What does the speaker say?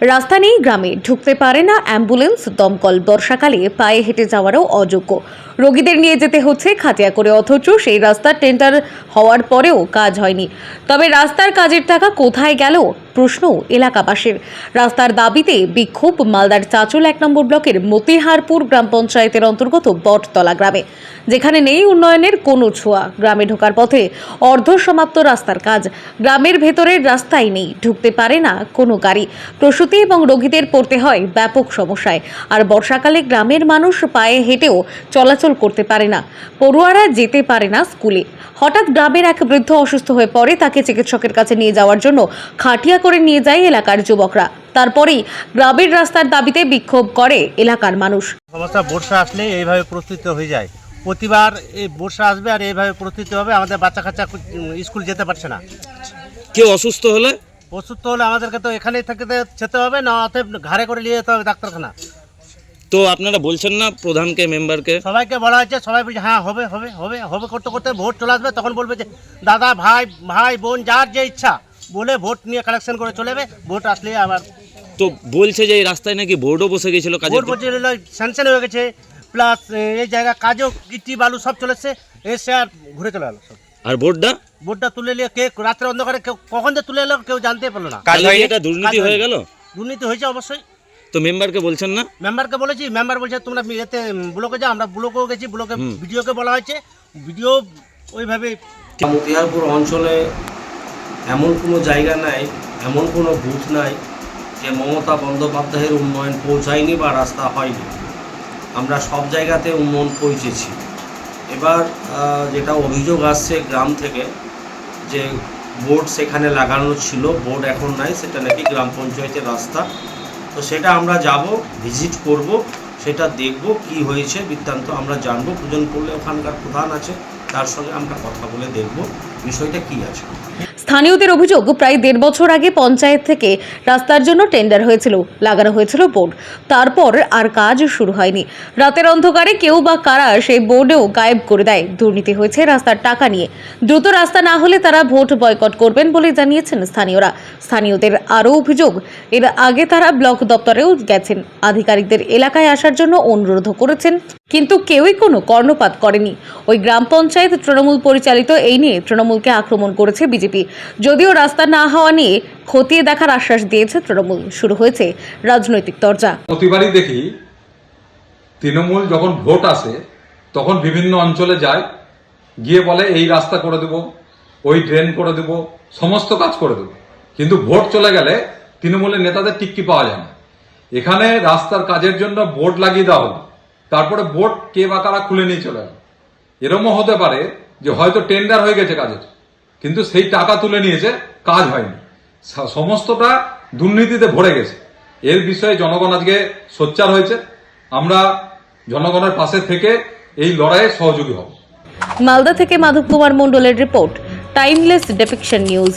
রাস্তা নেই গ্রামে ঢুকতে পারে না অ্যাম্বুলেন্স, দমকল বর্ষাকালে পায়ে হেঁটে যাওয়ারও অযোগ্য। রোগীদের নিয়ে যেতে হচ্ছে খাতিয়া করে, অথচ সেই রাস্তার টেন্ডার হওয়ার পরেও কাজ হয়নি। তবে রাস্তার কাজের টাকা কোথায় গেল? প্রশ্ন এলাকাবাসীর। রাস্তার দাবিতে বিক্ষোভ, মালদার চাচল এক নম্বর ব্লকের মতিহারপুর গ্রাম পঞ্চায়েতের অন্তর্গত বটতলা গ্রামে। যেখানে নেই উন্নয়নের কোনো ছোঁয়া। গ্রামে ঢোকার পথে অর্ধ সমাপ্ত রাস্তার কাজ। গ্রামের ভেতরের রাস্তাই নেই, ঢুকতে পারে না কোনো গাড়ি। প্রসূতি এবং রোগীদের পড়তে হয় ব্যাপক সমস্যায়। আর বর্ষাকালে গ্রামের মানুষ পায়ে হেঁটেও চলাচল করতে পারে না। পড়ুয়ারা যেতে পারে না স্কুলে। হঠাৎ গ্রামের এক বৃদ্ধ অসুস্থ হয়ে পড়ে, তাকে চিকিৎসকের কাছে নিয়ে যাওয়ার জন্য খাটিয়া করে নিয়ে যায় এলাকার যুবকরা। তারপরেই গ্রামের রাস্তার দাবিতে বিক্ষোভ করে এলাকার মানুষ। সমস্যা বর্ষা আসলে এইভাবে প্রস্তুত হয়ে যায়। প্রতিবার এই বর্ষা আসবে আর এইভাবে প্রস্তুত হবে আমাদের বাচ্চা কাচ্চা স্কুল যেতে পারছে না। কেউ অসুস্থ হলে? অসুস্থ হলে আমাদেরকে তো এখানেই থাকতে যেতে হবে না অতএব ঘাড়ে করে নিয়ে যেতে হবে ডাক্তারখানা। তো আপনারা বলছেন না প্রধানকে মেম্বারকে? সবাইকে বলা হয়েছে সবাই বলছে হ্যাঁ হবে হবে হবে হবে করতে করতে ভোট চলে আসবে। তখন বলবে যে দাদা ভাই ভাই বোন যার যে ইচ্ছা বলে ভোট নিয়ে কালেকশন করে চলে যাবে। ভোট আসলে আবার তো বলছে যে এই রাস্তায় নাকি বোর্ডও বসে গেছিল কাজের ভোট বলছে স্যাংশন হয়ে গেছে প্লাস এই জায়গা কাজও গিটি বালু সব চলেছে এসে আর ঘুরে চলে গেলো সব। আর বোর্ডটা? বোর্ডটা তুলে নিয়ে কে রাত্রে অন্ধকারে কেউ কখন যে তুলে এলো কেউ জানতে পারল না। তাহলে কি এটা দুর্নীতি কাজ হয়ে হয়নি। গেল? দুর্নীতি হয়েছে অবশ্যই। তো মেম্বারকে বলছেন না? মেম্বারকে বলেছি মেম্বার বলছে তোমরা এতে ব্লকে যাও আমরা ব্লকেও গেছি ব্লকে ভিডিওকে বলা হয়েছে। ভিডিও ওইভাবে মতিহারপুর অঞ্চলে এমন কোনো জায়গা নাই, এমন কোনো বুথ নাই যে মমতা বন্দ্যোপাধ্যায়ের উন্নয়ন পৌঁছায়নি বা রাস্তা হয়নি। আমরা সব জায়গাতে উন্নয়ন পৌঁছেছি। এবার যেটা অভিযোগ আসছে গ্রাম থেকে যে বোর্ড সেখানে লাগানো ছিল, বোর্ড এখন নাই, সেটা নাকি গ্রাম পঞ্চায়েতের রাস্তা। তো সেটা আমরা যাব, ভিজিট করব, সেটা দেখব কি হয়েছে, বৃত্তান্ত আমরা জানব, পূজন করলে ওখানকার প্রধান আছে, তার সঙ্গে আমরা কথা বলে দেখব। বিষয়টা কি আছে? স্থানীয়দের অভিযোগ, প্রায় দেড় বছর আগে পঞ্চায়েত থেকে রাস্তার জন্য টেন্ডার হয়েছিল, লাগানো হয়েছিল বোর্ড। তারপর আর কাজ শুরু হয়নি। রাতের অন্ধকারে কেউ বা কারা সেই বোর্ডেও গায়েব করে দেয়। দুর্নীতি হয়েছে রাস্তার টাকা নিয়ে। দ্রুত রাস্তা না হলে তারা ভোট বয়কট করবেন বলে জানিয়েছেন স্থানীয়রা। স্থানীয়দের আরও অভিযোগ, এর আগে তারা ব্লক দপ্তরেও গেছেন। আধিকারিকদের এলাকায় আসার জন্য অনুরোধ করেছেন, কিন্তু কেউই কোনো কর্ণপাত করেনি। ওই গ্রাম পঞ্চায়েত তৃণমূল পরিচালিত এই নিয়ে তৃণমূলকে আক্রমণ করেছে বিজেপি। যদিও রাস্তা না হওয়া নিয়ে খতিয়ে দেখার আশ্বাস দিয়েছে তৃণমূল। শুরু হয়েছে রাজনৈতিক তরজা। প্রতিবারই দেখি তৃণমূল যখন ভোট আসে, তখন বিভিন্ন অঞ্চলে যায়, গিয়ে বলে, এই রাস্তা করে দেব, ওই ড্রেন করে দেব, সমস্ত কাজ করে দেব। কিন্তু ভোট চলে গেলে তৃণমূলের নেতাদের টিক্কি পাওয়া যায় না। এখানে রাস্তার কাজের জন্য বোর্ড লাগিয়ে দেওয়া হলো। তারপরে বোর্ড কে বা কারা খুলে নিয়ে চলে গেল এরমও হতে পারে যে হয়তো টেন্ডার হয়ে গেছে কাজের। কিন্তু সেই টাকা তুলে নিয়েছে, কাজ হয়নি। সমস্তটা দুর্নীতিতে ভরে গেছে। এর বিষয়ে জনগণ আজকে সোচ্চার হয়েছে। আমরা জনগণের পাশে থেকে এই লড়াইয়ে সহযোগী হব। মালদা থেকে মাধব কুমার মণ্ডলের রিপোর্ট টাইমলেস ডেপিকশন নিউজ